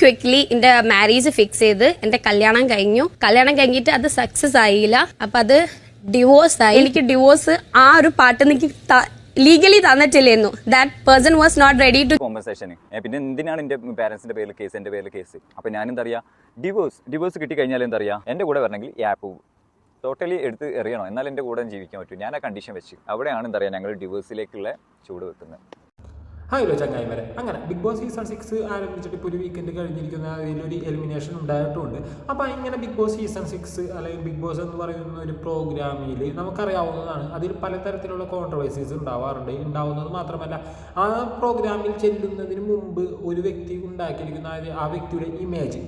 Quickly എന്റെ marriage fix ചെയ്ത് എന്റെ കല്യാണം കഴിഞ്ഞു. കല്യാണം കഴിഞ്ഞിട്ട് അത് സക്സസ് ആയില്ല. അപ്പൊ അത് ഡിവോഴ്സ് ആയി. എനിക്ക് ഡിവോഴ്സ് ആ ഒരു പാട്ട് എനിക്ക് legally തന്നിട്ടില്ലായിരുന്നു that person was not ready to compensation പിന്നെ എന്തിനാണ് എന്റെ പേരന്റ്സിന്റെ പേരിൽ കേസ് എന്റെ പേരിൽ കേസ് അപ്പൊ ഞാൻ എന്താ ഡിവോഴ്സ് ഡിവോഴ്സ് കിട്ടി കഴിഞ്ഞാൽ എന്താ പറയുക എന്റെ കൂടെ വരണമെങ്കിൽ ആപ്പ് ടോട്ടലി എടുത്ത് എറിയണം? എന്നാൽ എന്റെ കൂടെ ജീവിക്കാൻ പറ്റും. ഞാൻ ആ കണ്ടീഷൻ വെച്ച്. അവിടെയാണ് എന്താ പറയുക ഞങ്ങൾ ഡിവോഴ്സിലേക്കുള്ള ചൂട് വെക്കുന്നത്. ഹലോ ചങ്ങായിമാരെ. അങ്ങനെ ബിഗ് ബോസ് സീസൺ സിക്സ് ആരംഭിച്ചിട്ട് ഇപ്പോൾ ഒരു വീക്കെൻഡ് കഴിഞ്ഞിരിക്കുന്ന അതിലൊരു എലിമിനേഷൻ ഉണ്ടായിട്ടുണ്ട്. അപ്പോൾ ഇങ്ങനെ ബിഗ് ബോസ് സീസൺ സിക്സ് അല്ലെങ്കിൽ ബിഗ് ബോസ് എന്ന് പറയുന്ന ഒരു പ്രോഗ്രാമിൽ നമുക്കറിയാവുന്നതാണ്. അതിൽ പലതരത്തിലുള്ള കോൺട്രവേഴ്സീസ് ഉണ്ടാവാറുണ്ട്. ഉണ്ടാവുന്നത് മാത്രമല്ല ആ പ്രോഗ്രാമിൽ ചെല്ലുന്നതിന് മുമ്പ് ഒരു വ്യക്തി ഉണ്ടാക്കിയിരിക്കുന്ന ആ- വ്യക്തിയുടെ ഇമേജ്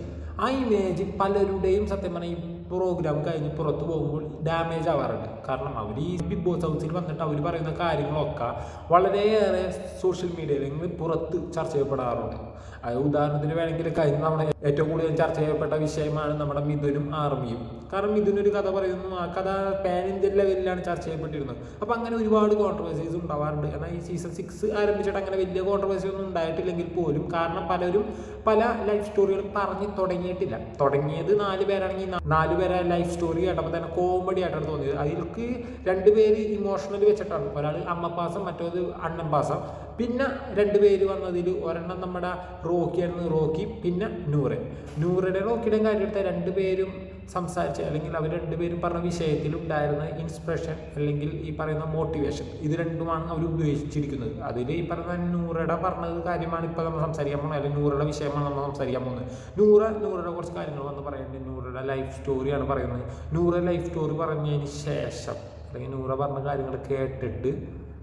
ആ ഇമേജ് പലരുടെയും സത്യം പറഞ്ഞാൽ പ്രോഗ്രാം കഴിഞ്ഞ് പുറത്ത് പോകുമ്പോൾ ഡാമേജ് ആവാറുണ്ട്. കാരണം അവർ ഈ ബിഗ് ബോസ് ഹൗസിൽ വന്നിട്ട് അവർ പറയുന്ന കാര്യങ്ങളൊക്കെ വളരെയേറെ സോഷ്യൽ മീഡിയയിൽ പുറത്ത് ചർച്ച ചെയ്യപ്പെടാറുണ്ട്. അത് ഉദാഹരണത്തിന് വേണമെങ്കിൽ കഴിഞ്ഞ തവണ ഏറ്റവും കൂടുതൽ ചർച്ച ചെയ്യപ്പെട്ട വിഷയമാണ് നമ്മുടെ മിഥുനും ആർമിയും. കാരണം മിഥുൻ ഒരു കഥ പറയുന്നു ആ കഥ പാൻ ഇന്ത്യൻ ലെവലിലാണ് ചർച്ച ചെയ്യപ്പെട്ടിരുന്നത്. അപ്പോൾ അങ്ങനെ ഒരുപാട് കോൺട്രവേഴ്സീസ് ഉണ്ടാവാറുണ്ട്. എന്നാൽ ഈ സീസൺ സിക്സ് ആരംഭിച്ചിട്ട് അങ്ങനെ വലിയ കോൺട്രവേഴ്സി ഒന്നും ഉണ്ടായിട്ടില്ലെങ്കിൽ പോലും കാരണം പലരും പല ലൈഫ് സ്റ്റോറികളും പറഞ്ഞു തുടങ്ങിയിട്ടില്ല. തുടങ്ങിയത് നാല് പേരാണെങ്കിൽ നാല് പേരെ ലൈഫ് സ്റ്റോറി കേട്ടപ്പോൾ തന്നെ കോമഡി ആയിട്ടാണ് തോന്നിയത്. അതിൽക്ക് രണ്ടുപേര് ഇമോഷണലി വെച്ചിട്ടാണ്. ഒരാൾ അമ്മപ്പാസം മറ്റേത് അണ്ണൻപാസം പിന്നെ രണ്ട് പേര് വന്നതിൽ ഒരെണ്ണം നമ്മുടെ റോക്കിയായിരുന്നു റോക്കി പിന്നെ നൂറ്. നൂറുടെ റോക്കിയുടെയും കാര്യം രണ്ട് പേരും സംസാരിച്ച അല്ലെങ്കിൽ അവർ രണ്ടുപേരും പറഞ്ഞ വിഷയത്തിൽ ഉണ്ടായിരുന്ന ഇൻസ്പിറേഷൻ അല്ലെങ്കിൽ ഈ പറയുന്ന മോട്ടിവേഷൻ ഇത് രണ്ടുമാണ് അവർ ഉപയോഗിച്ചിരിക്കുന്നത്. അതിൽ ഈ പറയുന്ന നൂറയുടെ പറഞ്ഞത് കാര്യമാണ് ഇപ്പോൾ നമ്മൾ സംസാരിക്കാൻ പോകുന്നത്. അല്ലെങ്കിൽ നൂറുടെ വിഷയമാണ് നമ്മൾ സംസാരിക്കാൻ പോകുന്നത്. നൂറ് നൂറുടെ കുറച്ച് കാര്യങ്ങൾ വന്ന് പറയുന്നത് നൂറുടെ ലൈഫ് സ്റ്റോറിയാണ് പറയുന്നത്. നൂറ് ലൈഫ് സ്റ്റോറി പറഞ്ഞതിന് ശേഷം അല്ലെങ്കിൽ നൂറ പറഞ്ഞ കാര്യങ്ങൾ കേട്ടിട്ട്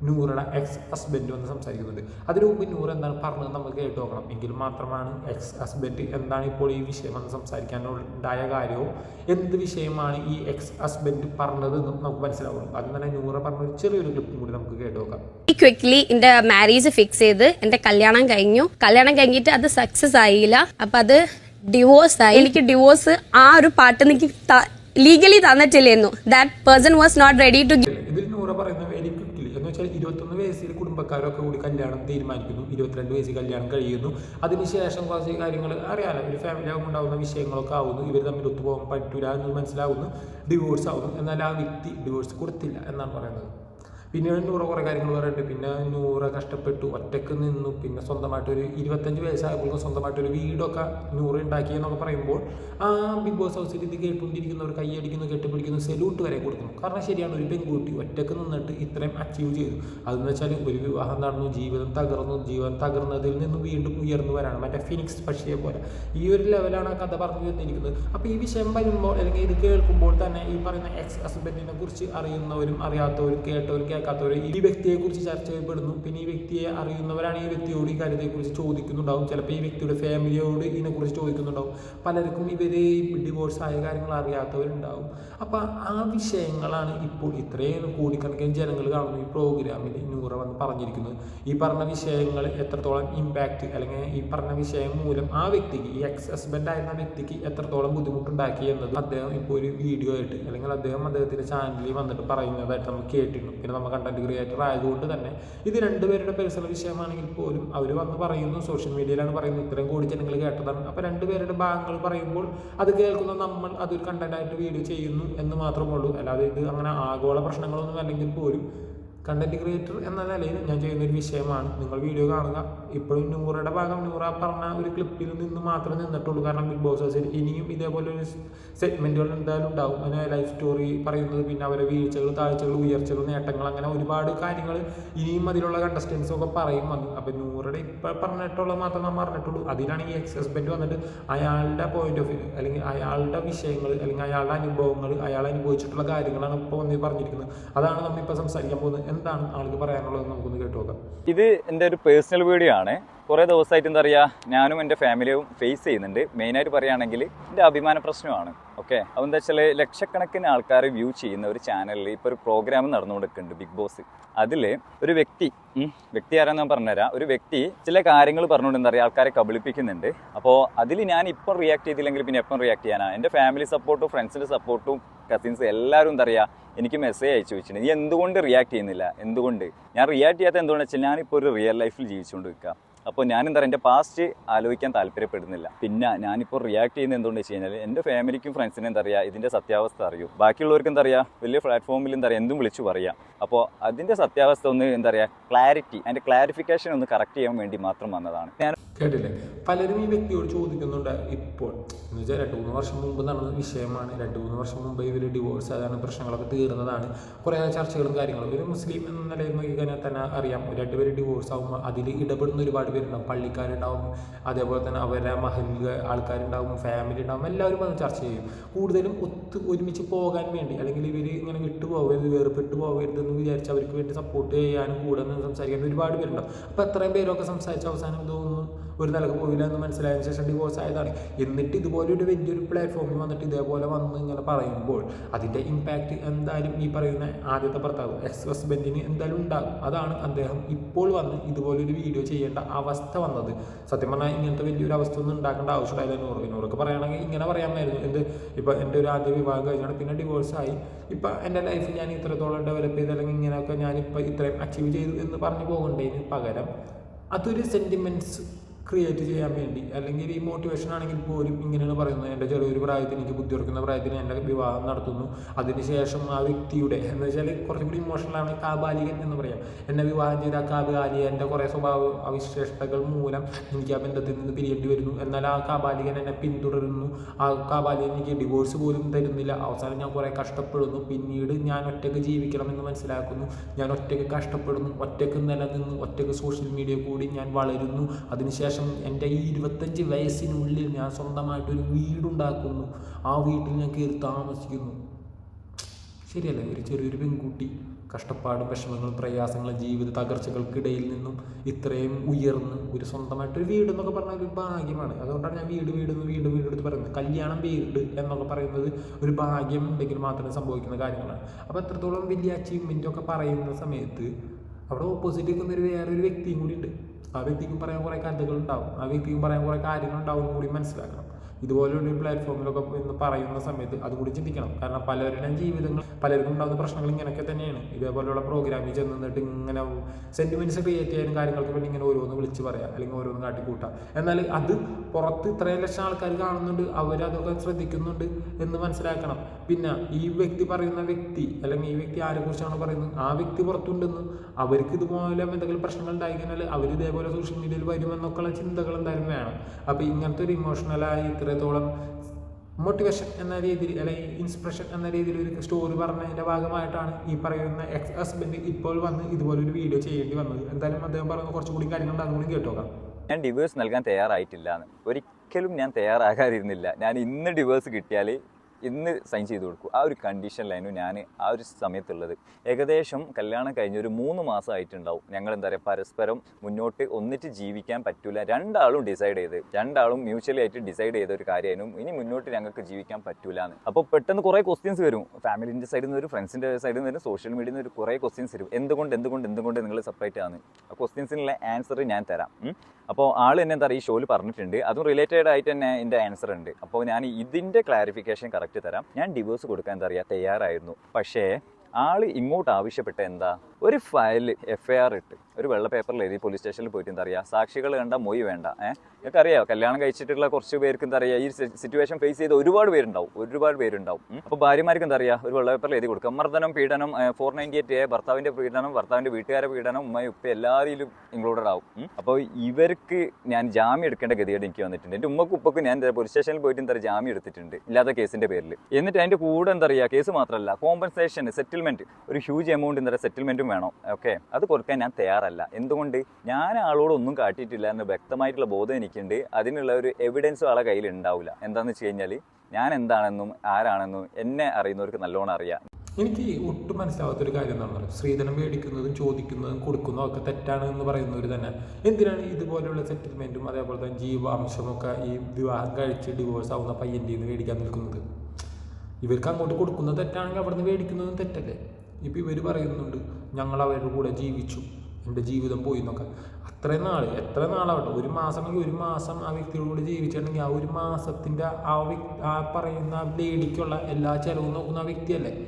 നൂറുടെ എക്സ് ഹസ്ബൻഡ് വന്ന് സംസാരിക്കുന്നുണ്ട്. അതിനു മുമ്പ് നൂറ് എന്താണ് പറഞ്ഞത് നമ്മൾ കേട്ട് നോക്കണം. എങ്കിൽ മാത്രമാണ് എക്സ് ഹസ്ബൻഡ് എന്താണ് ഇപ്പോൾ ഈ വിഷയം വന്ന് സംസാരിക്കാനുണ്ടായ കാര്യവും എന്ത് വിഷയമാണ് ഈ എക്സ് ഹസ്ബൻഡ് പറഞ്ഞത് എന്നും നമുക്ക് മനസ്സിലാവുള്ളൂ. അതിന് തന്നെ നൂറ് പറഞ്ഞ ഒരു ചെറിയൊരു ക്ലിപ്പും കൂടി നമുക്ക് കേട്ട് നോക്കാം. ക്വിക്ക്ലി എന്റെ മാരേജ് ഫിക്സ് ചെയ്ത് എന്റെ കല്യാണം കഴിഞ്ഞു. കല്യാണം കഴിഞ്ഞിട്ട് അത് സക്സസ് ആയില്ല. അപ്പം അത് ഡിവോഴ്സ് ആയി. എനിക്ക് ഡിവോഴ്സ് ആ ഒരു പാട്ട് എനിക്ക് legally തന്നിട്ടില്ലായിരുന്നു that person was not ready to ഇതിൽ നൂറ് പറയുന്നത് എനിക്ക് ക്വിക്ലി ഇരുപത്തൊന്ന് വയസ്സിൽ കുടുംബക്കാരൊക്കെ കൂടി കല്യാണം തീരുമാനിക്കുന്നു. ഇരുപത്തിരണ്ട് വയസ്സിൽ കല്യാണം കഴിയുന്നു. അതിനുശേഷം കുറച്ച് കാര്യങ്ങൾ അറിയാലോ. ഒരു ഫാമിലി ആകുമ്പോൾ ഉണ്ടാകുന്ന വിഷയങ്ങളൊക്കെ ആവുന്നു. ഇവർ തമ്മിൽ ഒത്തുപോകാൻ പറ്റൂല എന്ന് മനസ്സിലാവുന്നു. ഡിവോഴ്സ് ആവുന്നു. എന്നാൽ ആ വ്യക്തി ഡിവോഴ്സ് കൊടുത്തില്ല എന്നാണ് പറയുന്നത്. പിന്നീട് നൂറ് കുറേ കാര്യങ്ങൾ പറയുന്നുണ്ട് പിന്നെ നൂറ് കഷ്ടപ്പെട്ടു ഒറ്റയ്ക്ക് നിന്നു. പിന്നെ സ്വന്തമായിട്ട് ഒരു ഇരുപത്തഞ്ച് വയസ്സായപ്പോൾ സ്വന്തമായിട്ട് ഒരു വീടൊക്കെ നൂറ് ഉണ്ടാക്കി എന്നൊക്കെ പറയുമ്പോൾ ആ ബിഗ് ബോസ് ഹൗസിൽ ഇത് കേട്ടുകൊണ്ടിരിക്കുന്നവർ കൈയടിക്കുന്നു കെട്ടിപ്പിടിക്കുന്നു സെലൂട്ട് വരെ കൊടുക്കുന്നു. കാരണം ശരിയാണ് ഒരു പെൺകുട്ടി ഒറ്റയ്ക്ക് നിന്നിട്ട് ഇത്രയും അച്ചീവ് ചെയ്തു. അതെന്ന് വെച്ചാൽ ഒരു വിവാഹം നടന്നു ജീവിതം തകർന്നു ജീവിതം തകർന്നതിൽ നിന്ന് വീണ്ടും ഉയർന്നു വരാണ്. മറ്റേ ഫിനിക്സ് പക്ഷിയെ പോലെ. ഈ ഒരു ലെവലാണ് ആ കഥ പറഞ്ഞു തന്നിരിക്കുന്നത്. അപ്പോൾ ഈ വിഷയം വരുമ്പോൾ അല്ലെങ്കിൽ ഇത് കേൾക്കുമ്പോൾ തന്നെ ഈ പറയുന്ന എക്സ് ഹസ്ബൻഡിനെ കുറിച്ച് അറിയുന്നവരും അറിയാത്തവരും കേട്ടവരും കേൾക്കാത്തവരും ഈ വ്യക്തിയെക്കുറിച്ച് ചർച്ച ചെയ്യപ്പെടുന്നു. പിന്നെ ഈ വ്യക്തിയെ അറിയുന്നവരാണ് ഈ വ്യക്തിയോട് ഈ കാര്യത്തെക്കുറിച്ച് ചോദിക്കുന്നുണ്ടാവും. ചിലപ്പോൾ ഈ വ്യക്തിയുടെ ഫാമിലിയോട് ഇതിനെക്കുറിച്ച് ചോദിക്കുന്നുണ്ടാവും. പലർക്കും ഇവർ ഡിവോഴ്സ് ആയ കാര്യങ്ങൾ അറിയാത്തവരുണ്ടാവും. അപ്പോൾ ആ വിഷയങ്ങളാണ് ഇപ്പോൾ ഇത്രയും കോടിക്കണക്കിന് ജനങ്ങൾ കാണുന്നു ഈ പ്രോഗ്രാമിൽ നൂറ വന്ന് പറഞ്ഞിരിക്കുന്നത്. ഈ പറഞ്ഞ വിഷയങ്ങൾ എത്രത്തോളം ഇമ്പാക്റ്റ് അല്ലെങ്കിൽ ഈ പറഞ്ഞ വിഷയം മൂലം ആ വ്യക്തിക്ക് ഈ എക്സ് ഹസ്ബൻഡ് ആയിരുന്ന വ്യക്തിക്ക് എത്രത്തോളം ബുദ്ധിമുട്ടുണ്ടാക്കി എന്നത് അദ്ദേഹം ഇപ്പോൾ ഒരു വീഡിയോ ആയിട്ട് അല്ലെങ്കിൽ അദ്ദേഹം അദ്ദേഹത്തിന്റെ ചാനലിൽ വന്നിട്ട് പറയുന്നതായിട്ട് നമുക്ക് കേട്ടിരുന്നു. പിന്നെ നമ്മൾ കണ്ടന്റ് ക്രിയേറ്റർ ആയതുകൊണ്ട് തന്നെ ഇത് രണ്ടുപേരുടെ പേഴ്സണൽ വിഷയമാണെങ്കിൽ പോലും അവർ വന്ന് പറയുന്നു സോഷ്യൽ മീഡിയയിലാണ് പറയുന്നത് ഇത്രയും കോടി ജനങ്ങൾ കേട്ടതാണ്. അപ്പോൾ രണ്ടുപേരുടെ ഭാഗങ്ങൾ പറയുമ്പോൾ അത് കേൾക്കുന്ന നമ്മൾ അതൊരു കണ്ടന്റായിട്ട് വീഡിയോ ചെയ്യുന്നു എന്ന് മാത്രമേ ഉള്ളൂ. അല്ലാതെ ഇത് അങ്ങനെ ആഗോള പ്രശ്നങ്ങളൊന്നും അല്ലെങ്കിൽ പോലും കണ്ടന്റ് ക്രിയേറ്റർ എന്ന നിലയിൽ ഞാൻ ചെയ്യുന്ന ഒരു വിഷയമാണ്. നിങ്ങൾ വീഡിയോ കാണുക. ഇപ്പോഴും നൂറയുടെ ഭാഗം നൂറ പറഞ്ഞ ഒരു ക്ലിപ്പിൽ നിന്ന് മാത്രമേ നിന്നിട്ടുള്ളൂ. കാരണം ബിഗ് ബോസ് ഹൗസിൽ ഇനിയും ഇതേപോലെ ഒരു സെഗ്മെന്റുകൾ എന്തായാലും ഉണ്ടാവും. അങ്ങനെ ലൈഫ് സ്റ്റോറി പറയുന്നത് പിന്നെ അവരെ വീഴ്ചകൾ താഴ്ചകൾ ഉയർച്ചകൾ നേട്ടങ്ങൾ അങ്ങനെ ഒരുപാട് കാര്യങ്ങൾ ഇനിയും അതിലുള്ള കണ്ടസ്റ്റൻസും ഒക്കെ പറയും വന്നു. അപ്പം നൂറയുടെ ഇപ്പം പറഞ്ഞിട്ടുള്ളത് മാത്രം നാം പറഞ്ഞിട്ടുള്ളൂ. അതിലാണ് ഈ എക്സ് ഹസ്ബൻഡ് വന്നിട്ട് അയാളുടെ പോയിന്റ് ഓഫ് വ്യൂ അല്ലെങ്കിൽ അയാളുടെ വിഷയങ്ങൾ അല്ലെങ്കിൽ അയാളുടെ അനുഭവങ്ങൾ അയാൾ അനുഭവിച്ചിട്ടുള്ള കാര്യങ്ങളാണ് ഇപ്പോൾ വന്ന് പറഞ്ഞിരിക്കുന്നത്. അതാണ് നമ്മളിപ്പോൾ സംസാരിക്കാൻ പോകുന്നത്. എന്താണ് ആൾക്ക് പറയാനുള്ളത്? നമുക്കൊന്ന് കേട്ടു നോക്കാം. ഇത് എന്റെ ഒരു പേഴ്സണൽ വീഡിയോ ആണ്. കുറേ ദിവസമായിട്ട് എന്താ പറയുക ഞാനും എന്റെ ഫാമിലിയും ഫേസ് ചെയ്യുന്നുണ്ട്. മെയിനായിട്ട് പറയുകയാണെങ്കിൽ എന്റെ അഭിമാന പ്രശ്നമാണ്. ഓക്കെ അതെന്താ വെച്ചാൽ ലക്ഷക്കണക്കിന് ആൾക്കാർ വ്യൂ ചെയ്യുന്ന ഒരു ചാനലിൽ ഇപ്പോൾ ഒരു പ്രോഗ്രാം നടന്നുകൊടുക്കുന്നുണ്ട് ബിഗ് ബോസ് അതിൽ ഒരു വ്യക്തി വ്യക്തി ആരാന്ന് ഞാൻ പറഞ്ഞുതരാം. ഒരു വ്യക്തി ചില കാര്യങ്ങൾ പറഞ്ഞുകൊണ്ട് എന്താ പറയുക ആൾക്കാരെ കബളിപ്പിക്കുന്നുണ്ട്. അപ്പോൾ അതിൽ ഞാൻ ഇപ്പം റിയാക്ട് ചെയ്തില്ലെങ്കിൽ പിന്നെ എപ്പം റിയാക്ട് ചെയ്യാനാണ് എന്റെ ഫാമിലി സപ്പോർട്ടും ഫ്രണ്ട്സിന്റെ സപ്പോർട്ടും കസിൻസ് എല്ലാവരും എന്താ പറയുക എനിക്ക് മെസ്സേജ് അയച്ചു വെച്ചിട്ടുണ്ട്. നീ എന്തുകൊണ്ട് റിയാക്ട് ചെയ്യുന്നില്ല? എന്തുകൊണ്ട്? ഞാൻ റിയാക്ട് ചെയ്യാത്ത എന്തുകൊണ്ടെന്ന് വെച്ചാൽ ഞാനിപ്പോൾ ഒരു റിയൽ ലൈഫിൽ ജീവിച്ചുകൊണ്ട് നിൽക്കുക അപ്പോൾ ഞാൻ എന്താ പറയുക എന്റെ പാസ്റ്റ് ആലോചിക്കാൻ താല്പര്യപ്പെടുന്നില്ല. പിന്നെ ഞാനിപ്പോൾ റിയാക്ട് ചെയ്യുന്നത് എന്തുകൊണ്ട് വെച്ച് കഴിഞ്ഞാൽ എന്റെ ഫാമിലിക്കും ഫ്രണ്ട്സിനും എന്താ പറയുക ഇതിന്റെ സത്യാവസ്ഥ അറിയൂ. ബാക്കിയുള്ളവർക്കും എന്താ പറയുക വലിയ പ്ലാറ്റ്ഫോമിൽ എന്താ പറയുക എന്തും വിളിച്ചു പറയാം. അപ്പോൾ അതിന്റെ സത്യാവസ്ഥ ഒന്ന് എന്താ പറയുക ക്ലാരിറ്റി അതിന്റെ ക്ലാരിഫിക്കേഷൻ ഒന്ന് കറക്റ്റ് ചെയ്യാൻ വേണ്ടി മാത്രം വന്നതാണ്. ഞാൻ കേട്ടില്ലേ? പലരും ഈ വ്യക്തിയോട് ചോദിക്കുന്നുണ്ട് ഇപ്പോൾ എന്ന് വെച്ചാൽ രണ്ട് മൂന്ന് വർഷം മുമ്പ് നടന്ന വിഷയമാണ്. രണ്ട് മൂന്ന് വർഷം മുമ്പ് ഇവർ ഡിവോഴ്സ് ആയതാണ് പ്രശ്നങ്ങളൊക്കെ തീർന്നതാണ്. കുറേ ചർച്ചകളും കാര്യങ്ങളും. ഒരു മുസ്ലിം എന്ന നിലയിൽ നോക്കിക്കഴിഞ്ഞാൽ തന്നെ അറിയാം രണ്ടുപേരും ഡിവോഴ്സ് ആകുമ്പോൾ അതിൽ ഇടപെടുന്ന ഒരുപാട് പേരുണ്ടാവും. പള്ളിക്കാരുണ്ടാവും അതേപോലെ തന്നെ അവരുടെ മഹലിക ആൾക്കാരുണ്ടാവും ഫാമിലി ഉണ്ടാവും എല്ലാവരും അത് ചർച്ച ചെയ്യും. കൂടുതലും ഒത്ത് ഒരുമിച്ച് പോകാൻ വേണ്ടി അല്ലെങ്കിൽ ഇവർ ഇങ്ങനെ വിട്ടുപോകരുത് വേർപെട്ട് പോകരുത് എന്ന് വിചാരിച്ച് അവർക്ക് വേണ്ടി സപ്പോർട്ട് ചെയ്യാനും കൂടെ നിന്ന് സംസാരിക്കാൻ ഒരുപാട് പേരുണ്ടാവും. അപ്പോൾ എത്രയും പേരൊക്കെ സംസാരിച്ച അവസാനം ഇതൊന്നും ഒരു നിലയ്ക്ക് പോയില്ല എന്ന് മനസ്സിലായതിനു ശേഷം ഡിവോഴ്സ് ആയതാണ്. എന്നിട്ട് ഇതുപോലെ ഒരു വലിയൊരു പ്ലാറ്റ്ഫോമിൽ വന്നിട്ട് ഇതേപോലെ വന്ന് ഇങ്ങനെ പറയുമ്പോൾ അതിന്റെ ഇമ്പാക്റ്റ് എന്തായാലും ഈ പറയുന്ന ആദ്യത്തെ ഭർത്താവ് എക്സ് ഹസ്ബൻഡിന് എന്തായാലും ഉണ്ടാകും. അതാണ് അദ്ദേഹം ഇപ്പോൾ വന്ന് ഇതുപോലൊരു വീഡിയോ ചെയ്യേണ്ട അവസ്ഥ വന്നത്. സത്യം പറഞ്ഞാൽ ഇങ്ങനത്തെ വലിയൊരു അവസ്ഥ ഒന്നും ഉണ്ടാക്കേണ്ട ആവശ്യമുണ്ടായില്ല നൂറ് നൂറൊക്കെ പറയുകയാണെങ്കിൽ ഇങ്ങനെ പറയാമായിരുന്നു. എന്ത്? ഇപ്പം എന്റെ ഒരു ആദ്യ വിവാഹം കഴിഞ്ഞാണ് പിന്നെ ഡിവോഴ്സ് ആയി. ഇപ്പം എന്റെ ലൈഫ് ഞാൻ ഇത്രത്തോളം ഡെവലപ്പ് ചെയ്ത് അല്ലെങ്കിൽ ഇങ്ങനെയൊക്കെ ഞാനിപ്പോൾ ഇത്രയും അച്ചീവ് ചെയ്തു എന്ന് പറഞ്ഞു പോകണ്ടതിന് പകരം അതൊരു സെന്റിമെന്റ്സ് ക്രിയേറ്റ് ചെയ്യാൻ വേണ്ടി. അല്ലെങ്കിൽ ഈ മോട്ടിവേഷൻ ആണെങ്കിൽ പോലും ഇങ്ങനെയാണ് പറയുന്നത്. എന്റെ ചെറിയൊരു പ്രായത്തിൽ എനിക്ക് ബുദ്ധി ഉറക്കുന്ന പ്രായത്തിൽ എന്റെ വിവാഹം നടത്തുന്നു. അതിനുശേഷം ആ വ്യക്തിയുടെ എന്ന് വെച്ചാൽ കുറച്ചും കൂടി ഇമോഷണലാണ് കാബാലികൻ എന്ന് പറയാം. എന്നെ വിവാഹം ചെയ്ത ആ കാബാലികന്റെ കുറേ സ്വഭാവ അവിശേഷതകൾ മൂലം എനിക്ക് ആ ബന്ധത്തിൽ നിന്ന് പിരിയേണ്ടി വരുന്നു. എന്നാൽ ആ കാബാലികൻ എന്നെ പിന്തുടരുന്നു. ആ കാബാലികൻ എനിക്ക് ഡിവോഴ്സ് പോലും തരുന്നില്ല. അവസാനം ഞാൻ കുറേ കഷ്ടപ്പെടുന്നു. പിന്നീട് ഞാൻ ഒറ്റയ്ക്ക് ജീവിക്കണമെന്ന് മനസ്സിലാക്കുന്നു. ഞാൻ ഒറ്റയ്ക്ക് കഷ്ടപ്പെടുന്നു. ഒറ്റയ്ക്ക് നിലനിന്ന്. ഒറ്റയ്ക്ക് സോഷ്യൽ മീഡിയ കൂടി ഞാൻ വളരുന്നു. അതിനുശേഷം എന്റെ ഈ ഇരുപത്തഞ്ച് വയസ്സിനുള്ളിൽ ഞാൻ സ്വന്തമായിട്ടൊരു വീടുണ്ടാക്കുന്നു. ആ വീട്ടിൽ ഞാൻ കയറി താമസിക്കുന്നു. ശരിയല്ലേ? ഒരു ചെറിയൊരു പെൺകുട്ടി കഷ്ടപ്പാടും വിഷമങ്ങളും പ്രയാസങ്ങളും ജീവിത തകർച്ചകൾക്കിടയിൽ നിന്നും ഇത്രയും ഉയർന്ന് ഒരു സ്വന്തമായിട്ടൊരു വീട് എന്നൊക്കെ പറഞ്ഞാൽ ഒരു ഭാഗ്യമാണ്. അതുകൊണ്ടാണ് ഞാൻ വീട് വീട് വീട് വീണ്ടും എടുത്ത് പറയുന്നത്. കല്യാണം വീട് എന്നൊക്കെ പറയുന്നത് ഒരു ഭാഗ്യം ഉണ്ടെങ്കിൽ മാത്രമേ സംഭവിക്കുന്ന കാര്യങ്ങളാണ്. അപ്പോൾ എത്രത്തോളം വലിയ അച്ചീവ്മെന്റ് ഒക്കെ പറയുന്ന സമയത്ത് അവിടെ ഓപ്പോസിറ്റ് നിൽക്കുന്ന ഒരു വേറൊരു വ്യക്തിയും കൂടി ഉണ്ട്. ആ വ്യക്തിക്കും പറയാൻ കുറേ കഥകളുണ്ടാവും. ആ വ്യക്തിക്കും പറയാൻ കുറേ കാര്യങ്ങൾ ഉണ്ടാവും കൂടി മനസ്സിലാക്കണം. ഇതുപോലുള്ള ഒരു പ്ലാറ്റ്ഫോമിലൊക്കെ ഇന്ന് പറയുന്ന സമയത്ത് അതുകൂടി ചിന്തിക്കണം. കാരണം പലരുടെയും ജീവിതങ്ങൾ പലർക്കും ഉണ്ടാകുന്ന പ്രശ്നങ്ങൾ ഇങ്ങനെയൊക്കെ തന്നെയാണ്. ഇതേപോലെയുള്ള പ്രോഗ്രാമിൽ ചെന്ന് നിന്നിട്ട് ഇങ്ങനെ സെന്റിമെന്റ്സ് ക്രിയേറ്റ് ചെയ്യാനും കാര്യങ്ങൾക്ക് വേണ്ടി ഇങ്ങനെ ഓരോന്ന് വിളിച്ച് പറയാം അല്ലെങ്കിൽ ഓരോന്ന് കാട്ടിക്കൂട്ടാം. എന്നാൽ അത് പുറത്ത് ഇത്രയും ലക്ഷം ആൾക്കാർ കാണുന്നുണ്ട് അവരതൊക്കെ ശ്രദ്ധിക്കുന്നുണ്ട് എന്ന് മനസ്സിലാക്കണം. പിന്നെ ഈ വ്യക്തി പറയുന്ന വ്യക്തി അല്ലെങ്കിൽ ഈ വ്യക്തി ആരെക്കുറിച്ചാണ് പറയുന്നത് ആ വ്യക്തി പുറത്തുണ്ടെന്ന് അവർക്ക് ഇതുപോലെ എന്തെങ്കിലും പ്രശ്നങ്ങൾ ഉണ്ടായി കഴിഞ്ഞാൽ അവർ ഇതേപോലെ സോഷ്യൽ മീഡിയയിൽ വരുമെന്നൊക്കെയുള്ള ചിന്തകൾ എന്തായാലും വേണം. അപ്പോൾ ഇങ്ങനത്തെ ഒരു ഇമോഷണലായി ഇത്രത്തോളം മോട്ടിവേഷൻ എന്ന രീതിയിൽ അല്ലെങ്കിൽ ഇൻസ്പിറേഷൻ എന്ന രീതിയിൽ ഒരു സ്റ്റോറി പറഞ്ഞതിന്റെ ഭാഗമായിട്ടാണ് ഈ പറയുന്ന എക്സ് ഹസ്ബൻഡ് ഇപ്പോൾ വന്ന് ഇതുപോലൊരു വീഡിയോ ചെയ്യേണ്ടി വന്നത്. എന്തായാലും അദ്ദേഹം പറയുന്ന കുറച്ചുകൂടി കാര്യങ്ങൾ അതുകൂടി കേട്ടോക്കാം. ഞാൻ ഡിവേഴ്സ് നൽകാൻ തയ്യാറായിട്ടില്ല ഒരിക്കലും ഞാൻ തയ്യാറാകാതിരുന്നില്ല. ഞാൻ ഇന്ന് ഡിവേഴ്സ് കിട്ടിയാൽ ഇന്ന് സൈൻ ചെയ്ത് കൊടുക്കും. ആ ഒരു കണ്ടീഷനിലായിരുന്നു ഞാൻ ആ ഒരു സമയത്തുള്ളത്. ഏകദേശം കല്യാണം കഴിഞ്ഞ ഒരു മൂന്ന് മാസം ആയിട്ടുണ്ടാവും. ഞങ്ങൾ എന്താ പറയുക പരസ്പരം മുന്നോട്ട് ഒന്നിച്ച് ജീവിക്കാൻ പറ്റൂല. രണ്ടാളും ഡിസൈഡ് ചെയ്ത് രണ്ടാളും മ്യൂച്വലി ആയിട്ട് ഡിസൈഡ് ചെയ്ത ഒരു കാര്യമായിരുന്നു ഇനി മുന്നോട്ട് ഞങ്ങൾക്ക് ജീവിക്കാൻ പറ്റൂല എന്ന് അപ്പോൾ പെട്ടെന്ന് കുറേ ക്വസ്റ്റ്യൻസ് വരും. ഫാമിലിന്റെ സൈഡിൽ നിന്ന് വരും ഫ്രണ്ട്സിന്റെ സൈഡിൽ നിന്ന് സോഷ്യൽ മീഡിയയിൽ നിന്ന് ഒരു കുറേ ക്വസ്റ്റ്യൻസ് വരും. എന്തുകൊണ്ട് എന്തുകൊണ്ട് എന്തുകൊണ്ട് നിങ്ങൾ സെപ്പറേറ്റ് ആണ് ആ ക്വസ്റ്റ്യൻസിനുള്ള ആൻസർ ഞാൻ തരാം. അപ്പോൾ ആൾ തന്നെ എന്താ പറയുക ഈ ഷോയിൽ പറഞ്ഞിട്ടുണ്ട്. അതും റിലേറ്റഡ് ആയിട്ട് തന്നെ എന്റെ ആൻസർ ഉണ്ട്. അപ്പോൾ ഞാൻ ഇതിന്റെ ക്ലാരിഫിക്കേഷൻ കറക്റ്റ് തരാം. ഞാൻ ഡിവോഴ്സ് കൊടുക്കാൻ എന്താ പറയുക തയ്യാറായിരുന്നു. പക്ഷേ ആൾ ഇങ്ങോട്ട് ആവശ്യപ്പെട്ട എന്താ? ഒരു ഫയൽ എഫ് ഐ ആർ ഇട്ട് ഒരു വെള്ള പേപ്പറിൽ എഴുതി പോലീസ് സ്റ്റേഷനിൽ പോയിട്ട് എന്താ പറയുക സാക്ഷികൾ കണ്ട മൊയ് വേണ്ട ഏഹ് നിങ്ങൾക്ക് അറിയാം കല്യാണം കഴിച്ചിട്ടുള്ള കുറച്ച് പേർക്ക് എന്താ പറയുക ഈ സിറ്റുവേഷൻ ഫേസ് ചെയ്ത ഒരുപാട് പേരുണ്ടാവും ഒരുപാട് പേരുണ്ടാവും. അപ്പോൾ ഭാര്യമാർക്ക് എന്താ പറയുക ഒരു വെള്ള പേപ്പറിൽ എഴുതി കൊടുക്കുക. മർദ്ദനം പീഡനം ഫോർ നയന്റി എയ്റ്റ് എ ഭർത്താവിന്റെ പീഡനം ഭർത്താവിന്റെ വീട്ടുകാരെ പീഡനം ഉമ്മയും ഉപ്പ എല്ലാവരിലും ഇൻക്ലൂഡഡ് ആവും. അപ്പോൾ ഇവർക്ക് ഞാൻ ജാമ്യം എടുക്കേണ്ട ഗതികേട് എനിക്ക് വന്നിട്ടുണ്ട്. എന്റെ ഉമ്മക്കും ഉപ്പക്കും ഞാൻ പോലീസ് സ്റ്റേഷനിൽ പോയിട്ട് എന്താ ജാമ്യം എടുത്തിട്ടുണ്ട് ഇല്ലാത്ത കേസിന്റെ പേരിൽ എന്നിട്ട് അതിന്റെ കൂടെ എന്താ പറയുക കേസ് മാത്രമല്ല കോമ്പൻസേഷൻ സെറ്റിൽമെന്റ് ഒരു ഹ്യൂജ് എമൗണ്ട് ഇന്നലെ സെറ്റിൽമെന്റും വേണം. ഓക്കെ അത് കൊടുക്കാൻ ഞാൻ തയ്യാറല്ല. എന്തുകൊണ്ട്? ഞാൻ ആളോടൊന്നും കാട്ടിയിട്ടില്ല എന്ന് വ്യക്തമായിട്ടുള്ള ബോധം എനിക്കുണ്ട്. അതിനുള്ള ഒരു എവിഡൻസും ആളെ കയ്യിൽ ഉണ്ടാവില്ല എന്താണെന്ന് വെച്ച് കഴിഞ്ഞാൽ ഞാൻ എന്താണെന്നും ആരാണെന്നും എന്നെ അറിയുന്നവർക്ക് നല്ലോണം അറിയാം. എനിക്ക് ഒട്ടും മനസ്സിലാവാത്തൊരു കാര്യം എന്താണെന്ന് പറയുക സ്ത്രീധനം മേടിക്കുന്നതും ചോദിക്കുന്നതും കൊടുക്കുന്നതും ഒക്കെ തെറ്റാണ് എന്ന് പറയുന്നവർ തന്നെ. എന്തിനാണ് ഇതുപോലെയുള്ള സെറ്റിൽമെന്റും അതേപോലെ തന്നെ ജീവാംശമൊക്കെ ഈ വിവാഹം കഴിച്ച് ഡിവോഴ്സ് ആവുന്ന പയ്യന്റെ നിന്ന് മേടിക്കാൻ നിൽക്കുന്നത്? ഇവർക്ക് അങ്ങോട്ട് കൊടുക്കുന്ന തെറ്റാണെങ്കിൽ അവിടെ നിന്ന് മേടിക്കുന്നതും തെറ്റല്ലേ? ഇപ്പോൾ ഇവർ പറയുന്നുണ്ട് ഞങ്ങൾ അവരുടെ കൂടെ ജീവിച്ചു. എന്റെ ജീവിതം പോയി എന്നൊക്കെ. അത്രയും നാൾ എത്ര നാളാവട്ടെ? ഒരു മാസമെങ്കിൽ ഒരു മാസം ആ വ്യക്തിയോട് കൂടെ ജീവിച്ചിട്ടുണ്ടെങ്കിൽ ആ ഒരു മാസത്തിന്റെ ആ വ്യക്തി ആ പറയുന്ന ലേഡിക്കുള്ള എല്ലാ ചിലവും നോക്കുന്ന ആ വ്യക്തിയല്ലേ?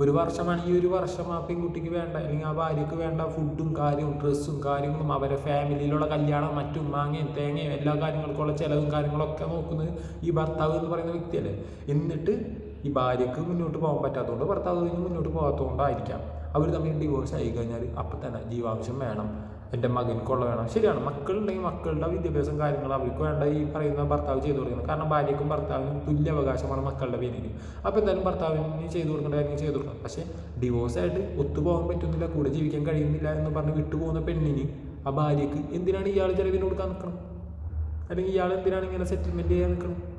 ഒരു വർഷമാണെങ്കിൽ ഒരു വർഷം ആ പെൺകുട്ടിക്ക് വേണ്ട അല്ലെങ്കിൽ ആ ഭാര്യയ്ക്ക് വേണ്ട ഫുഡും കാര്യവും ഡ്രസ്സും കാര്യങ്ങളും അവരെ ഫാമിലിയിലുള്ള കല്യാണം മറ്റും മാങ്ങയും തേങ്ങയും എല്ലാ കാര്യങ്ങൾക്കുള്ള ചിലവും കാര്യങ്ങളൊക്കെ നോക്കുന്നത് ഈ ഭർത്താവ് എന്ന് പറയുന്ന വ്യക്തിയല്ലേ? എന്നിട്ട് ഈ ഭാര്യയ്ക്ക് മുന്നോട്ട് പോകാൻ പറ്റാത്തതുകൊണ്ട് ഭർത്താവ് കഴിഞ്ഞ് മുന്നോട്ട് പോകാത്തതുകൊണ്ടായിരിക്കാം. അവർ തമ്മിൽ ഡിവോഴ്സ് ആയി കഴിഞ്ഞാൽ അപ്പം തന്നെ ജീവാംശം വേണം. എന്റെ മകൻക്കുള്ള വേണം. ശരിയാണ്. മക്കളുണ്ടെങ്കിൽ മക്കളുടെ വിദ്യാഭ്യാസം കാര്യങ്ങൾ അവർക്ക് വേണ്ട ഈ പറയുന്ന ഭർത്താവ് ചെയ്തു കൊടുക്കണം. കാരണം ഭാര്യയ്ക്കും ഭർത്താവിനും തുല്യ അവകാശമാണ് മക്കളുടെ പേരിൽ അപ്പോൾ എന്തായാലും ഭർത്താവിന് ചെയ്തു കൊടുക്കേണ്ട കാര്യങ്ങൾ ചെയ്തു കൊടുക്കണം. പക്ഷേ ഡിവോഴ്സായിട്ട് ഒത്തുപോകാൻ പറ്റുന്നില്ല കൂടെ ജീവിക്കാൻ കഴിയുന്നില്ല എന്ന് പറഞ്ഞ് വിട്ടുപോകുന്ന പെണ്ണിന് ആ ഭാര്യയ്ക്ക് എന്തിനാണ് ഇയാൾ ചെലവിന് കൊടുക്കാൻ നിൽക്കണം അല്ലെങ്കിൽ ഇയാൾ എന്തിനാണ് ഇങ്ങനെ സെറ്റിൽമെന്റ് ചെയ്യാൻ നിൽക്കണം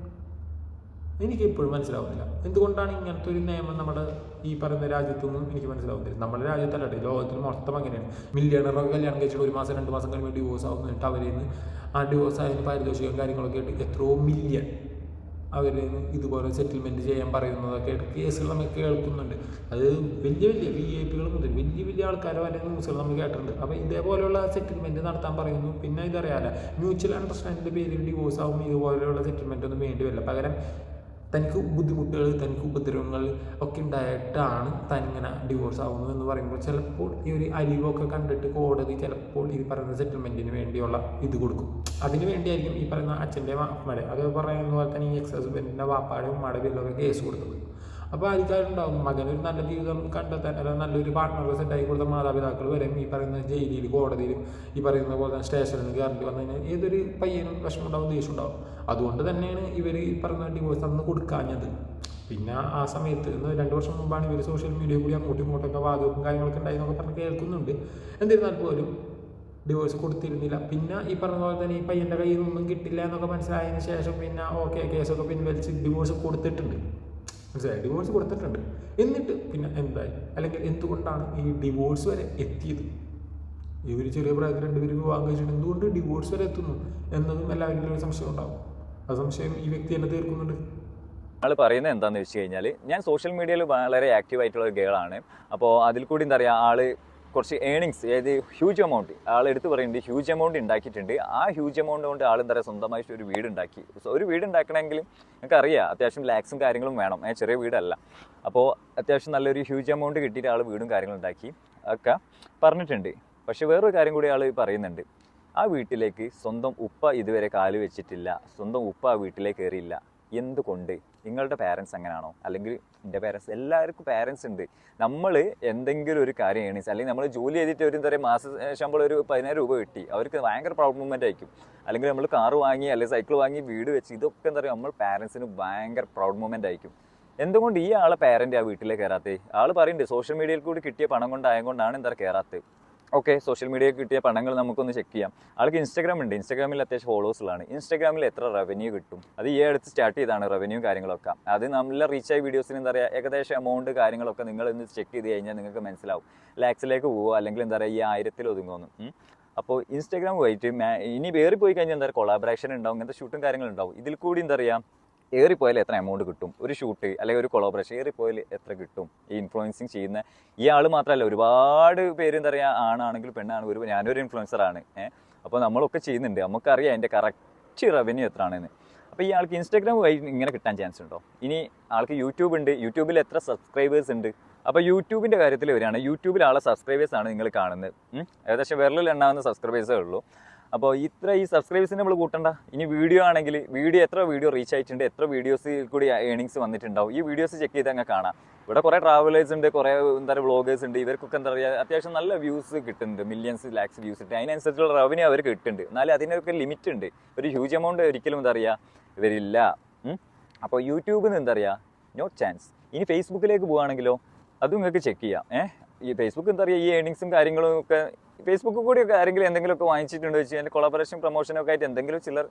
എനിക്ക് ഇപ്പോഴും മനസ്സിലാവുന്നില്ല. എന്തുകൊണ്ടാണ് ഇങ്ങനത്തെ ഒരു നിയമം നമ്മുടെ ഈ പറയുന്ന രാജ്യത്തൊന്നും എനിക്ക് മനസ്സിലാവുന്നില്ല. നമ്മുടെ രാജ്യത്തല്ല ലോകത്തിൽ മൊത്തം അങ്ങനെയാണ്. മില്യണറൊക്കെ കല്യാണം കഴിച്ചിട്ട് ഒരു മാസം രണ്ട് മാസം കഴിയുമ്പോൾ ഡിവോഴ്സ് ആവും എന്നിട്ട് അവരിൽ നിന്ന് ആ ഡിവോഴ്സ് ആയതിന് പാരിതോഷികം കാര്യങ്ങളൊക്കെ ആയിട്ട് എത്രയോ മില്യൺ അവരിൽ നിന്ന് ഇതുപോലെ സെറ്റിൽമെന്റ് ചെയ്യാൻ പറയുന്നതൊക്കെ ആയിട്ട് കേസുകൾ നമുക്ക് കേൾക്കുന്നുണ്ട്. അത് വലിയ വലിയ വി ഐ പികൾ മുതൽ വലിയ വലിയ ആൾക്കാർ വരെ ന്യൂസുകൾ നമ്മൾ കേട്ടിട്ടുണ്ട്. അപ്പോൾ ഇതേപോലെയുള്ള സെറ്റിൽമെന്റ് നടത്താൻ പറയുന്നു. പിന്നെ ഇതറിയാല മ്യൂച്വൽ അണ്ടർസ്റ്റാൻഡിന്റെ പേരിൽ ഡിവോഴ്സ് ആവും ഇതുപോലെയുള്ള സെറ്റിൽമെന്റ് ഒന്നും വേണ്ടി വരില്ല. പകരം തനിക്ക് ബുദ്ധിമുട്ടുകൾ തനിക്ക് ഉപദ്രവങ്ങൾ ഒക്കെ ഉണ്ടായിട്ടാണ് തനിങ്ങനെ ഡിവോഴ്സ് ആവുന്നത് എന്ന് പറയുമ്പോൾ ചിലപ്പോൾ ഈ ഒരു അലിവൊക്കെ കണ്ടിട്ട് കോടതി ചിലപ്പോൾ ഈ പറയുന്ന സെറ്റിൽമെന്റിന് വേണ്ടിയുള്ള ഇത് കൊടുക്കും. അതിന് വേണ്ടിയായിരിക്കും ഈ പറയുന്ന അച്ഛന്റെ അമ്മയുടെ അത് പറയുന്ന പോലെ തന്നെ ഈ എക്സ് ഹസ്ബൻഡിന്റെ വാപ്പാടെ ഉമ്മയുടെ പേരിലൊക്കെ കേസ് കൊടുത്തത്. അപ്പോൾ മകൻ മകനൊരു നല്ല ജീവിതം കണ്ടെത്താൻ അല്ലെങ്കിൽ നല്ലൊരു പാർട്ട്ണറെ സെറ്റായി കൊടുത്ത മാതാപിതാക്കൾ വരെ. ഈ പറയുന്ന ജയിലിൽ കോടതിയിലും ഈ പറയുന്ന പോലെ തന്നെ സ്റ്റേഷനിൽ കയറേണ്ടി വന്നു കഴിഞ്ഞാൽ ഏതൊരു പയ്യനും വിഷമം ഉണ്ടാവും ദേഷ്യം ഉണ്ടാവും അതുകൊണ്ട് തന്നെയാണ് ഇവർ ഈ പറഞ്ഞ ഡിവോഴ്സ് അന്ന് കൊടുക്കാഞ്ഞത്. പിന്നെ ആ സമയത്ത് ഇന്ന് രണ്ട് വർഷം മുമ്പാണ് ഇവർ സോഷ്യൽ മീഡിയ കൂടി അങ്ങോട്ടും ഇങ്ങോട്ടൊക്കെ വാദവും കാര്യങ്ങളൊക്കെ ഉണ്ടായി എന്നൊക്കെ പറഞ്ഞ് കേൾക്കുന്നുണ്ട്. എന്നിരുന്നാൽ പോലും ഡിവോഴ്സ് കൊടുത്തിരുന്നില്ല. പിന്നെ ഈ പറഞ്ഞ പോലെ തന്നെ ഈ പയ്യന്റെ കയ്യിൽ നിന്നൊന്നും കിട്ടില്ല എന്നൊക്കെ മനസ്സിലായതിന് ശേഷം പിന്നെ ഓക്കെ കേസൊക്കെ പിൻവലിച്ച് ഡിവോഴ്സ് കൊടുത്തിട്ടുണ്ട്. മനസ്സിലായി? ഡിവോഴ്സ് കൊടുത്തിട്ടുണ്ട്. എന്നിട്ട് പിന്നെ എന്തായി? അല്ലെങ്കിൽ എന്തുകൊണ്ടാണ് ഈ ഡിവോഴ്സ് വരെ എത്തിയത്? ഇവർ ചെറിയ പ്രായത്തിൽ രണ്ടുപേരും വിവാഹം കഴിച്ചിട്ട് എന്തുകൊണ്ട് ഡിവോഴ്സ് വരെ എത്തുന്നു? എന്നതും എല്ലാവരിലും ഒരു സംശയം ഉണ്ടാവും. ആ സംശയം ഈ വ്യക്തി എന്നെ തീർക്കുന്നുണ്ട്. ആൾ പറയുന്നത് എന്താണെന്ന് വെച്ച് കഴിഞ്ഞാൽ ഞാൻ സോഷ്യൽ മീഡിയയിൽ വളരെ ആക്റ്റീവ് ആയിട്ടുള്ള ഒരു ഗേളാണ് അപ്പോൾ അതിൽ കൂടി എന്താ പറയുക ആൾ കുറച്ച് ഏണിങ്സ് അതായത് ഹ്യൂജ് എമൗണ്ട് ആൾ എടുത്ത് പറയുന്നുണ്ട് ഹ്യൂജ് എമൗണ്ട് ഉണ്ടാക്കിയിട്ടുണ്ട് ആ ഹ്യൂജ് എമൗണ്ട് കൊണ്ട് ആൾ എന്താ പറയുക സ്വന്തമായിട്ട് ഒരു വീട് ഉണ്ടാക്കി സോ ഒരു വീട് ഉണ്ടാക്കണമെങ്കിൽ നിങ്ങൾക്ക് അറിയാം അത്യാവശ്യം ലാക്സും കാര്യങ്ങളും വേണം. ഏ, ചെറിയ വീടല്ല. അപ്പോൾ അത്യാവശ്യം നല്ലൊരു ഹ്യൂജ് എമൗണ്ട് കിട്ടിയിട്ട് ആൾ വീടും കാര്യങ്ങളും ഉണ്ടാക്കി ഒക്കെ പറഞ്ഞിട്ടുണ്ട്. പക്ഷെ വേറൊരു കാര്യം കൂടി ആൾ പറയുന്നുണ്ട്. ആ വീട്ടിലേക്ക് സ്വന്തം ഉപ്പ ഇതുവരെ കാൽ വെച്ചിട്ടില്ല. സ്വന്തം ഉപ്പ ആ വീട്ടിലേക്ക് കയറിയില്ല എന്തുകൊണ്ട്? നിങ്ങളുടെ പാരൻസ് അങ്ങനെയാണോ അല്ലെങ്കിൽ എന്റെ പാരൻസ് എല്ലാവർക്കും പാരൻസ് ഉണ്ട്. നമ്മൾ എന്തെങ്കിലും ഒരു കാര്യം ഏണിങ്സ് അല്ലെങ്കിൽ നമ്മൾ ജോലി ചെയ്തിട്ട് ഒരു എന്താ പറയുക മാസ ശമ്പളം ഒരു പതിനായിരം രൂപ കിട്ടി അവർക്ക് ഭയങ്കര പ്രൗഡ് മൂവ്മെന്റ് ആയിരിക്കും. അല്ലെങ്കിൽ നമ്മൾ കാറ് വാങ്ങി അല്ലെങ്കിൽ സൈക്കിൾ വാങ്ങി വീട് വെച്ച് ഇതൊക്കെ എന്താ പറയുക നമ്മൾ പാരൻസിന് ഭയങ്കര പ്രൗഡ് മൂവ്മെന്റ് ആയിരിക്കും. എന്തുകൊണ്ട് ഈ ആളെ പാരന്റ് ആ വീട്ടിലേക്ക് കയറാത്തത് ആൾ പറയുന്നുണ്ട് സോഷ്യൽ മീഡിയയിൽ കൂടി കിട്ടിയ പണം കൊണ്ടായതുകൊണ്ടാണ് എന്താ കയറാത്തത് ഓക്കെ സോഷ്യൽ മീഡിയ കിട്ടിയ പണങ്ങൾ നമുക്കൊന്ന് ചെക്ക് ചെയ്യാം. ആൾക്ക് ഇൻസ്റ്റാഗ്രാം ഉണ്ട്. ഇൻസ്റ്റാഗ്രാമിൽ അത്യാവശ്യം ഫോളോവേഴ്സുകളാണ് ഇൻസ്റ്റാഗ്രാമിൽ എത്ര റവന്യൂ കിട്ടും? അത് ഈ അടുത്ത് സ്റ്റാർട്ട് ചെയ്താണ് റവന്യൂ കാര്യങ്ങളൊക്കെ. അത് നല്ല റീച്ച് ആയ വീഡിയോസിന് എന്താ പറയുക ഏകദേശം എമൗണ്ട് കാര്യങ്ങളൊക്കെ നിങ്ങൾ ഇന്ന് ചെക്ക് ചെയ്ത് കഴിഞ്ഞാൽ നിങ്ങൾക്ക് മനസ്സിലാവും. ലാക്സിലേക്ക് പോവുക അല്ലെങ്കിൽ എന്താ പറയുക ഈ ആയിരത്തിൽ ഒതുങ്ങുമെന്ന്. അപ്പോൾ ഇൻസ്റ്റാഗ്രാം പോയിട്ട് ഇനി വേറി പോയി കഴിഞ്ഞാൽ എന്താ പറയുക കൊളാബറേഷൻ ഉണ്ടാവും ഇങ്ങനത്തെ ഷൂട്ടും കാര്യങ്ങളുണ്ടാവും ഇതിൽ കൂടി എന്താ പറയുക ഏറിപ്പോയാൽ എത്ര എമൗണ്ട് കിട്ടും? ഒരു ഷൂട്ട് അല്ലെങ്കിൽ ഒരു കൊളാബറേഷൻ ഏറിപ്പോയാൽ എത്ര കിട്ടും? ഈ ഇൻഫ്ലുവൻസിങ് ചെയ്യുന്ന ഈ ആൾ മാത്രമല്ല ഒരുപാട് പേര് എന്താ പറയുക ആണാണെങ്കിൽ പെണ്ണാണ് ഒരു ഞാനൊരു ഇൻഫ്ലുവൻസർ ആണ്. ഏഹ് അപ്പോൾ നമ്മളൊക്കെ ചെയ്യുന്നുണ്ട്. നമുക്കറിയാം അതിന്റെ കറക്റ്റ് റവന്യൂ എത്ര ആണെന്ന് അപ്പോൾ ഈ ആൾക്ക് ഇൻസ്റ്റാഗ്രാം വഴി ഇങ്ങനെ കിട്ടാൻ ചാൻസ് ഉണ്ടോ? ഇനി ആൾക്ക് യൂട്യൂബ് ഉണ്ട്. യൂട്യൂബിൽ എത്ര സബ്സ്ക്രൈബേഴ്സ് ഉണ്ട്? അപ്പോൾ യൂട്യൂബിന്റെ കാര്യത്തിൽ വരികയാണ് യൂട്യൂബിൽ ആളെ സബ്സ്ക്രൈബേഴ്സ് ആണ് നിങ്ങൾ കാണുന്നത്. ഏകദേശം വിരലിൽ എണ്ണാവുന്ന സബ്സ്ക്രൈബേഴ്സേ ഉള്ളൂ. അപ്പോൾ ഇത്ര ഈ സബ്സ്ക്രൈബേഴ്സിന് നമ്മൾ കൂട്ടണ്ട. ഇനി വീഡിയോ ആണെങ്കിൽ വീഡിയോ എത്ര വീഡിയോ റീച്ച് ആയിട്ടുണ്ട് എത്ര വീഡിയോസിൽ കൂടി ഏണിങ്സ് വന്നിട്ടുണ്ടാവും ഈ വീഡിയോസ് ചെക്ക് ചെയ്ത് അങ്ങ് കാണാം. ഇവിടെ കുറേ ട്രാവലേഴ്സ് ഉണ്ട് കുറേ എന്താ പറയുക വ്ളോഗേഴ്സ് ഉണ്ട്. ഇവർക്കൊക്കെ എന്താ പറയുക അത്യാവശ്യം നല്ല വ്യൂസ് കിട്ടുന്നുണ്ട് മില്യൺസ് ലാക്സ് വ്യൂസ് ഉണ്ട് അതിനനുസരിച്ചുള്ള റവന്യൂ അവർ കിട്ടുന്നുണ്ട്. എന്നാലും അതിനൊക്കെ ലിമിറ്റ് ഉണ്ട്. ഒരു ഹ്യൂജ് എമൗണ്ട് ഒരിക്കലും എന്താ പറയുക ഇവരില്ല. അപ്പോൾ യൂട്യൂബിൽ നിന്ന് എന്താ പറയുക നോ ചാൻസ് ഇനി ഫേസ്ബുക്കിലേക്ക് പോവുകയാണെങ്കിലോ അതും നിങ്ങൾക്ക് ചെക്ക് ചെയ്യാം. ഏഹ്? ഈ ഫേസ്ബുക്ക് എന്താ പറയുക ഈ ഏണിങ്സും കാര്യങ്ങളും ഒക്കെ ഫേസ്ബുക്ക് കൂടി ഒക്കെ ആരെങ്കിലും എന്തെങ്കിലുമൊക്കെ വാങ്ങിച്ചിട്ടുണ്ടോ വെച്ച് കഴിഞ്ഞാൽ കൊളാബറേഷൻ പ്രൊമോഷനൊക്കെ ആയിട്ട് എന്തെങ്കിലും ചിലർ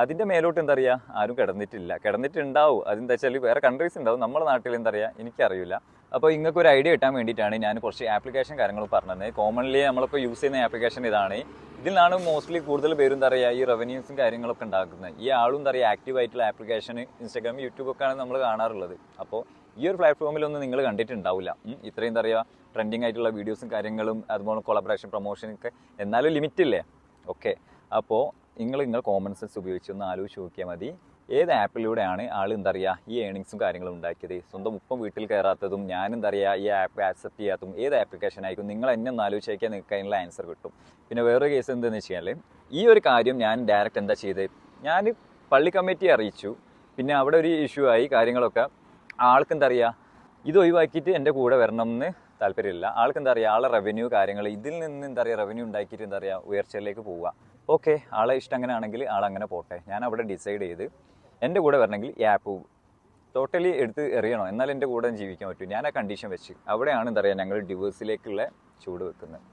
അതിന്റെ മേലോട്ട് എന്താ പറയുക ആരും കിടന്നിട്ടില്ല. കിടന്നിട്ടുണ്ടാവും. അതെന്താ വെച്ചാൽ വേറെ കൺട്രീസ് ഉണ്ടാവും. നമ്മുടെ നാട്ടിൽ എന്താ പറയുക എനിക്കറിയില്ല. അപ്പോൾ നിങ്ങൾക്ക് ഒരു ഐഡിയ കിട്ടാൻ വേണ്ടിയിട്ടാണ് ഞാൻ കുറച്ച് ആപ്ലിക്കേഷൻ കാര്യങ്ങൾ പറഞ്ഞത്. കോമൺലി നമ്മളിപ്പോൾ യൂസ് ചെയ്യുന്ന ആപ്ലിക്കേഷൻ ഇതാണ്. ഇതിലാണ് മോസ്റ്റ്ലി കൂടുതൽ പേരും എന്താ പറയുക ഈ റവന്യൂസും കാര്യങ്ങളൊക്കെ ഉണ്ടാക്കുന്നത്. ഈ ആളും എന്താ പറയുക ആക്റ്റീവ് ആയിട്ടുള്ള ആപ്ലിക്കേഷൻ ഇൻസ്റ്റാഗ്രാം യൂട്യൂബ് ഒക്കെയാണ് നമ്മൾ കാണാറുള്ളത്. അപ്പോൾ ഈ ഒരു പ്ലാറ്റ്ഫോമിലൊന്നും നിങ്ങൾ കണ്ടിട്ടുണ്ടാവില്ല. ഇത്രയും എന്താ പറയുക ട്രെൻഡിങ് ആയിട്ടുള്ള വീഡിയോസും കാര്യങ്ങളും അതുപോലെ കൊളബറേഷൻ പ്രൊമോഷൻ ഒക്കെ എന്നാലും ലിമിറ്റ് ഇല്ലേ? ഓക്കെ അപ്പോൾ നിങ്ങൾ നിങ്ങൾ കോമൺ സെൻസ് ഉപയോഗിച്ച് ഒന്ന് ആലോചിച്ച് നോക്കിയാൽ മതി. ഏത് ആപ്പിലൂടെയാണ് ആൾ എന്താ പറയുക ഈ ഏണിങ്സും കാര്യങ്ങളും ഉണ്ടാക്കിയത്? സ്വന്തം ഉപ്പം വീട്ടിൽ കയറാത്തതും ഞാൻ എന്താ പറയുക ഈ ആപ്പ് ആക്സെപ്റ്റ് ചെയ്യാത്തതും ഏത് ആപ്ലിക്കേഷൻ ആയിരിക്കും? നിങ്ങൾ എന്നെ ഒന്ന് ആലോചിച്ച് നോക്കിയാൽ നിങ്ങൾക്ക് അതിനുള്ള ആൻസർ കിട്ടും. പിന്നെ വേറൊരു കേസ് എന്താണെന്ന് വെച്ചാൽ ഈ ഒരു കാര്യം ഞാൻ ഡയറക്റ്റ് എന്താ ചെയ്തത് ഞാൻ പള്ളി കമ്മിറ്റി അറിയിച്ചു. പിന്നെ അവിടെ ഒരു ഇഷ്യൂ ആയി കാര്യങ്ങളൊക്കെ. ആൾക്ക് എന്താ പറയുക ഇത് ഒഴിവാക്കിയിട്ട് എന്റെ കൂടെ വരണം എന്ന് താല്പര്യമില്ല. ആൾക്ക് എന്താ പറയുക ആളെ റവന്യൂ കാര്യങ്ങൾ ഇതിൽ നിന്ന് എന്താ പറയുക റവന്യൂ ഉണ്ടാക്കിയിട്ട് എന്താ പറയുക ഉയർച്ചയിലേക്ക് പോവുക. ഓക്കെ ആളെ ഇഷ്ടം അങ്ങനെ ആണെങ്കിൽ ആളങ്ങനെ പോട്ടെ. ഞാൻ അവിടെ ഡിസൈഡ് ചെയ്ത് എന്റെ കൂടെ വരണമെങ്കിൽ ഈ ആപ്പ് ടോട്ടലി എടുത്ത് എറിയണോ. എന്നാൽ എന്റെ കൂടെ ജീവിക്കാൻ പറ്റും. ഞാൻ ആ കണ്ടീഷൻ വെച്ച്. അവിടെയാണ് എന്താ പറയുക ഞങ്ങൾ ഡിവേഴ്സിലേക്കുള്ള ചൂട് വെക്കുന്നത്.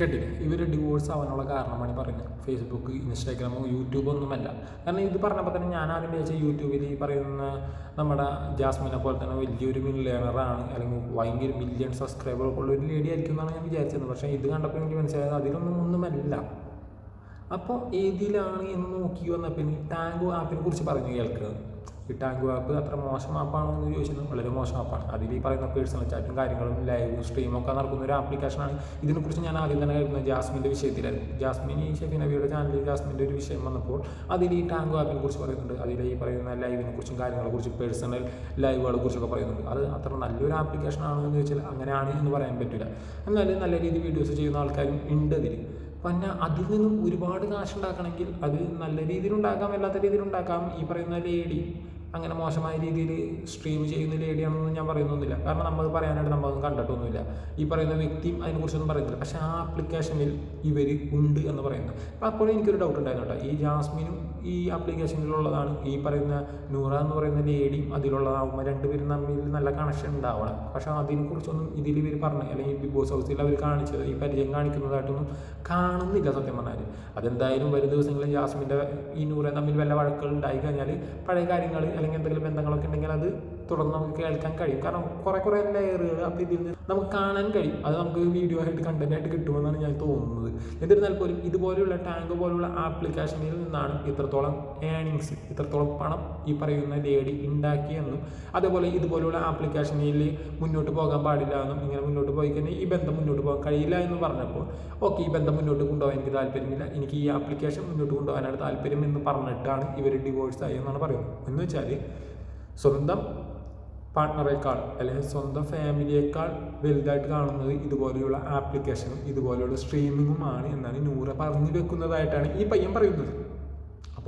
കേട്ടില്ലേ ഇവർ ഡിവോഴ്സ് ആവാനുള്ള കാരണമാണ് പറയുന്നത് ഫേസ്ബുക്ക് ഇൻസ്റ്റാഗ്രാമോ യൂട്യൂബ് ഒന്നുമല്ല. കാരണം ഇത് പറഞ്ഞപ്പോൾ തന്നെ ഞാൻ ആദ്യം വിചാരിച്ച യൂട്യൂബിൽ ഈ പറയുന്ന നമ്മുടെ ജാസ്മിനെ പോലെ തന്നെ വലിയൊരു മില്ലിയണറാണ് അല്ലെങ്കിൽ ഭയങ്കര മില്യൺ സബ്സ്ക്രൈബർ ഉള്ള ഒരു ലേഡി ആയിരിക്കും എന്നാണ് ഞാൻ വിചാരിച്ചത്. പക്ഷേ ഇത് കണ്ടപ്പോൾ എനിക്ക് മനസ്സിലായത് അതിലൊന്നും ഒന്നുമല്ല. അപ്പോൾ ഏതിലാണ് എന്ന് നോക്കി വന്നപ്പോൾ ടാങ്കോ ആപ്പിനെ കുറിച്ച് പറഞ്ഞു കേൾക്കുന്നത് ഈ ആപ്പ് അത്ര മോശം ആപ്പാണോ എന്ന് ചോദിച്ചത് വളരെ മോശം ആപ്പാണ്. അതിൽ ഈ പറയുന്ന പേഴ്സണൽ ചാറ്റും കാര്യങ്ങളും ലൈവ് സ്ട്രീമും ഒക്കെ നടക്കുന്ന ഒരു ആപ്ലിക്കേഷനാണ് ഇതിനെക്കുറിച്ച് ഞാൻ ആദ്യം തന്നെ കേൾക്കുന്നത് ജാസ്മിന്റെ വിഷയത്തിലായിരുന്നു. ജാസ്മിൻ ഈ ഷെഫി നബിയുടെ ചാനലിൽ ജാസ്മിന്റെ ഒരു വിഷയം വന്നപ്പോൾ അതിൽ ഈ ടാങ്ക് ആപ്പിനെ കുറിച്ച് പറയുന്നുണ്ട്. അതിൽ ഈ പറയുന്ന ലൈവിനെ കുറിച്ചും കാര്യങ്ങളെ കുറിച്ചും പേഴ്സണൽ ലൈവുകളെ കുറിച്ചൊക്കെ പറയുന്നുണ്ട്. അത് അത്ര നല്ലൊരു ആപ്ലിക്കേഷൻ ആണോ എന്ന് ചോദിച്ചാൽ അങ്ങനെയാണ് എന്ന് പറയാൻ പറ്റില്ല. എന്നാലും നല്ല രീതിയിൽ വീഡിയോസ് ചെയ്യുന്ന ആൾക്കാരും ഉണ്ട് അതിൽ. പിന്നെ അതിൽ നിന്നും ഒരുപാട് കാശ് ഉണ്ടാക്കണമെങ്കിൽ അത് നല്ല രീതിയിൽ ഉണ്ടാക്കാം അല്ലാത്ത രീതിയിൽ ഉണ്ടാക്കാം. ഈ പറയുന്ന ലേഡി അങ്ങനെ മോശമായ രീതിയിൽ സ്ട്രീം ചെയ്യുന്ന ലേഡിയാണെന്ന് ഞാൻ പറയുന്നൊന്നുമില്ല. കാരണം നമ്മൾ പറയാനായിട്ട് നമ്മളൊന്നും കണ്ടിട്ടൊന്നുമില്ല. ഈ പറയുന്ന വ്യക്തിയും അതിനെക്കുറിച്ചൊന്നും പറയുന്നില്ല. പക്ഷേ ആ ആപ്ലിക്കേഷനിൽ ഇവർ ഉണ്ട് എന്ന് പറയുന്നത് അപ്പോൾ അപ്പോഴും എനിക്കൊരു ഡൗട്ട് ഉണ്ടായിരുന്നു കേട്ടോ. ഈ ജാസ്മിനും ഈ ആപ്ലിക്കേഷനിലുള്ളതാണ് ഈ പറയുന്ന നൂറ എന്ന് പറയുന്ന ലേഡിയും അതിലുള്ളതാകുമ്പോൾ രണ്ടുപേരും തമ്മിൽ നല്ല കണക്ഷൻ ഉണ്ടാവണം. പക്ഷേ അതിനെക്കുറിച്ചൊന്നും ഇതിൽ ഇവർ പറഞ്ഞു അല്ലെങ്കിൽ ബിഗ് ബോസ് ഹൗസിൽ അവർ കാണിച്ചത് ഈ പരിചയം കാണിക്കുന്നതായിട്ടൊന്നും കാണുന്നില്ല സത്യം പറഞ്ഞാൽ അതെന്തായാലും വരും ദിവസങ്ങളിൽ ജാസ്മിന്റെ ഈ നൂറ തമ്മിൽ വല്ല വഴക്കുകൾ ഉണ്ടായി കഴിഞ്ഞാൽ പഴയ കാര്യങ്ങൾ അല്ലെങ്കിൽ എന്തെങ്കിലും ബന്ധങ്ങളൊക്കെ ഉണ്ടെങ്കിൽ അത് തുടർന്ന് നമുക്ക് കേൾക്കാൻ കഴിയും. കാരണം കുറേ കുറേ ലെയറുകൾ അപ്പോൾ ഇതിൽ നിന്ന് നമുക്ക് കാണാൻ കഴിയും. അത് നമുക്ക് വീഡിയോ ആയിട്ട് കണ്ടന്റ് ആയിട്ട് കിട്ടുമെന്നാണ് ഞാൻ തോന്നുന്നത്. എന്നിരുന്നാൽ പോലും ഇതുപോലെയുള്ള ടാങ്ക് പോലുള്ള ആപ്ലിക്കേഷനിൽ നിന്നാണ് ഇത്രത്തോളം ഏണിങ്സ് ഇത്രത്തോളം പണം ഈ പറയുന്ന ലേഡി ഉണ്ടാക്കിയെന്നും അതേപോലെ ഇതുപോലെയുള്ള ആപ്ലിക്കേഷനിൽ മുന്നോട്ട് പോകാൻ പാടില്ല എന്നും ഇങ്ങനെ മുന്നോട്ട് പോയി കഴിഞ്ഞാൽ ഈ ബന്ധം മുന്നോട്ട് പോകാൻ കഴിയില്ല എന്ന് പറഞ്ഞപ്പോൾ ഓക്കെ ഈ ബന്ധം മുന്നോട്ട് കൊണ്ടുപോകാൻ എനിക്ക് താല്പര്യമില്ല. എനിക്ക് ഈ ആപ്ലിക്കേഷൻ മുന്നോട്ട് കൊണ്ടുപോകാനാണ് താല്പര്യം എന്ന് പറഞ്ഞിട്ടാണ് ഇവർ ഡിവോഴ്സ് ആയി എന്നാണ് പറയുന്നത്. എന്ന് വെച്ചാൽ സ്വന്തം പാർട്ട്ണറേക്കാൾ അല്ലെങ്കിൽ സ്വന്തം ഫാമിലിയേക്കാൾ വലുതായിട്ട് കാണുന്നത് ഇതുപോലെയുള്ള ആപ്ലിക്കേഷനും ഇതുപോലെയുള്ള സ്ട്രീമിങ്ങുമാണ് എന്നാണ് നൂറ പറഞ്ഞു വെക്കുന്നതായിട്ടാണ് ഈ പയ്യൻ പറയുന്നത്.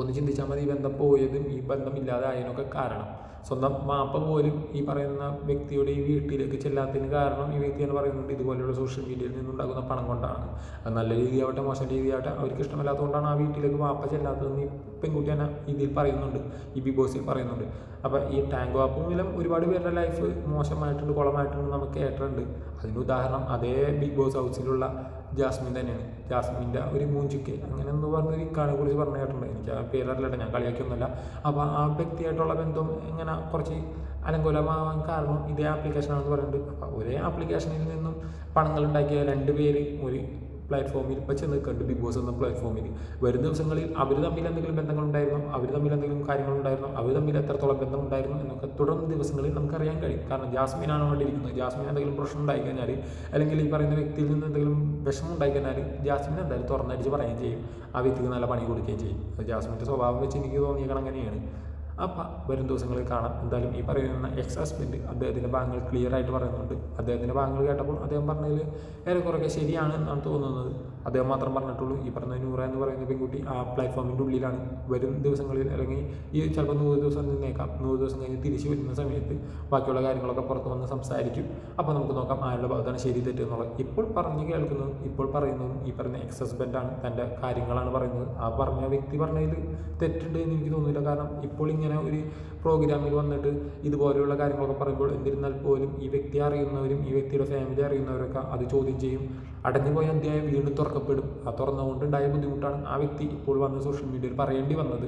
ഒന്ന് ചിന്തിച്ചാൽ മതി ഈ ബന്ധം പോയതും ഈ ബന്ധം ഇല്ലാതായതിനൊക്കെ കാരണം. സ്വന്തം മാപ്പ പോലും ഈ പറയുന്ന വ്യക്തിയുടെ ഈ വീട്ടിലേക്ക് ചെല്ലാത്തതിന് കാരണം ഈ വ്യക്തി എന്ന് പറയുന്നത് ഇതുപോലെയുള്ള സോഷ്യൽ മീഡിയയിൽ നിന്നുണ്ടാകുന്ന പണം കൊണ്ടാണ്. അത് നല്ല രീതിയാവട്ടെ മോശം രീതിയാവട്ടെ അവർക്ക് ഇഷ്ടമല്ലാത്തതുകൊണ്ടാണ് ആ വീട്ടിലേക്ക് മാപ്പ ചെല്ലാത്തതെന്ന് ഈ പെൺകുട്ടി തന്നെ ഇതിൽ പറയുന്നുണ്ട് ഈ ബിഗ് ബോസിൽ പറയുന്നുണ്ട്. അപ്പോൾ ഈ ടാങ്ക് വാപ്പ് മൂലം ഒരുപാട് പേരുടെ ലൈഫ് മോശമായിട്ടുണ്ട് കുളമായിട്ടുണ്ട് നമുക്ക് കേട്ടിട്ടുണ്ട്. അതിന് ഉദാഹരണം അതേ ബിഗ് ബോസ് ഹൗസിലുള്ള ജാസ്മിൻ തന്നെയാണ്. ജാസ്മിന്റെ ഒരു മൂഞ്ചിക്ക് അങ്ങനെ എന്ന് പറഞ്ഞൊരു ഇക്കാനെ കുറിച്ച് പറഞ്ഞു കേട്ടിട്ടുണ്ട് എനിക്ക് ആ പേരറിയില്ല ഞാൻ കളിയാക്കിയൊന്നുമില്ല. അപ്പോൾ ആ വ്യക്തിയായിട്ടുള്ള ബന്ധം ഇങ്ങനെ കുറച്ച് അലങ്കോലമാവാൻ കാരണം ഇതേ ആപ്ലിക്കേഷനാണെന്ന് പറയുന്നുണ്ട് അപ്പോൾ ഒരേ ആപ്ലിക്കേഷനിൽ നിന്നും പണങ്ങൾ ഉണ്ടാക്കിയ രണ്ട് പേര് ഒരു പ്ലാറ്റ്ഫോമിൽ ഇപ്പോൾ ചെന്ന് നിൽക്കുന്നുണ്ട് ബിഗ് ബോസ് എന്ന പ്ലാറ്റ്ഫോമിൽ വരുന്ന ദിവസങ്ങളിൽ അവർ തമ്മിൽ എന്തെങ്കിലും ബന്ധങ്ങളുണ്ടായിരുന്നു അവർ തമ്മിൽ എന്തെങ്കിലും കാര്യങ്ങളുണ്ടായിരുന്നു അവർ തമ്മിൽ എത്രത്തോളം ബന്ധമുണ്ടായിരുന്നു എന്നൊക്കെ തുടർന്ന് ദിവസങ്ങളിൽ നമുക്കറിയാൻ കഴിയും. കാരണം ജാസ്മിനാണ് അവിടെ ഇരിക്കുന്നത് ജാസ്മിൻ എന്തെങ്കിലും പ്രശ്നം ഉണ്ടായി കഴിഞ്ഞാൽ അല്ലെങ്കിൽ ഈ പറയുന്ന വ്യക്തിയിൽ നിന്ന് എന്തെങ്കിലും വിഷമം ഉണ്ടായി കഴിഞ്ഞാൽ ജാസ്മിൻ എന്തായാലും തുറന്നടിച്ച് പറയുകയും ചെയ്യും. ആ വ്യക്തിക്ക് നല്ല പണി കൊടുക്കുകയും ചെയ്യും. ജാസ്മിന്റെ സ്വഭാവം വെച്ച് എനിക്ക് തോന്നിയേക്കണം അങ്ങനെയാണ്. അപ്പം വരും ദിവസങ്ങളിൽ കാണാം. എന്തായാലും ഈ പറയുന്ന എക്സ് ഹസ്ബൻഡ് അദ്ദേഹത്തിന്റെ ഭാഗങ്ങൾ ക്ലിയർ ആയിട്ട് പറയുന്നുണ്ട്. അദ്ദേഹത്തിന്റെ ഭാഗങ്ങൾ കേട്ടപ്പോൾ അദ്ദേഹം പറഞ്ഞതിൽ ഏറെക്കുറെയൊക്കെ ശരിയാണ് എന്നാണ് തോന്നുന്നത്. അദ്ദേഹം മാത്രം പറഞ്ഞിട്ടുള്ളൂ ഈ പറഞ്ഞ നൂറ എന്ന് പറയുന്ന പെൺകുട്ടി ആ പ്ലാറ്റ്ഫോമിന്റെ ഉള്ളിലാണ്. വരും ദിവസങ്ങളിൽ അല്ലെങ്കിൽ ഈ ചിലപ്പോൾ നൂറ് ദിവസം നിന്നേക്കാം. നൂറ് ദിവസം കഴിഞ്ഞ് തിരിച്ചു വരുന്ന സമയത്ത് ബാക്കിയുള്ള കാര്യങ്ങളൊക്കെ പുറത്ത് വന്ന് സംസാരിക്കും. അപ്പോൾ നമുക്ക് നോക്കാം ആരുടെ ഭാഗത്താണ് ശരി തെറ്റ് എന്നുള്ളത്. ഇപ്പോൾ പറഞ്ഞ് കേൾക്കുന്നതും ഇപ്പോൾ പറയുന്നതും ഈ പറഞ്ഞ എക്സ് ഹസ്ബൻഡാണ് തന്റെ കാര്യങ്ങളാണ് പറയുന്നത്. ആ പറഞ്ഞ വ്യക്തി പറഞ്ഞതിൽ തെറ്റുണ്ട് എന്ന് എനിക്ക് തോന്നുന്നില്ല. കാരണം ഇപ്പോൾ ഇങ്ങനെ ഒരു പ്രോഗ്രാമിൽ വന്നിട്ട് ഇതുപോലെയുള്ള കാര്യങ്ങളൊക്കെ പറയുമ്പോൾ എന്നിരുന്നാൽ പോലും ഈ വ്യക്തി അറിയുന്നവരും ഈ വ്യക്തിയുടെ ഫാമിലി അറിയുന്നവരൊക്കെ അത് ചോദ്യം ചെയ്യും. അടഞ്ഞുപോയ അധ്യായം വീണ്ടും തുറക്കപ്പെടും ആ തുറന്നുകൊണ്ടുണ്ടായ ബുദ്ധിമുട്ടാണ് ആ വ്യക്തി ഇപ്പോൾ വന്ന് സോഷ്യൽ മീഡിയയിൽ പറയേണ്ടി വന്നത്.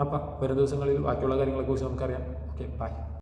അപ്പം വരും ദിവസങ്ങളിൽ ബാക്കിയുള്ള കാര്യങ്ങളെക്കുറിച്ച് നമുക്കറിയാം. Okay bye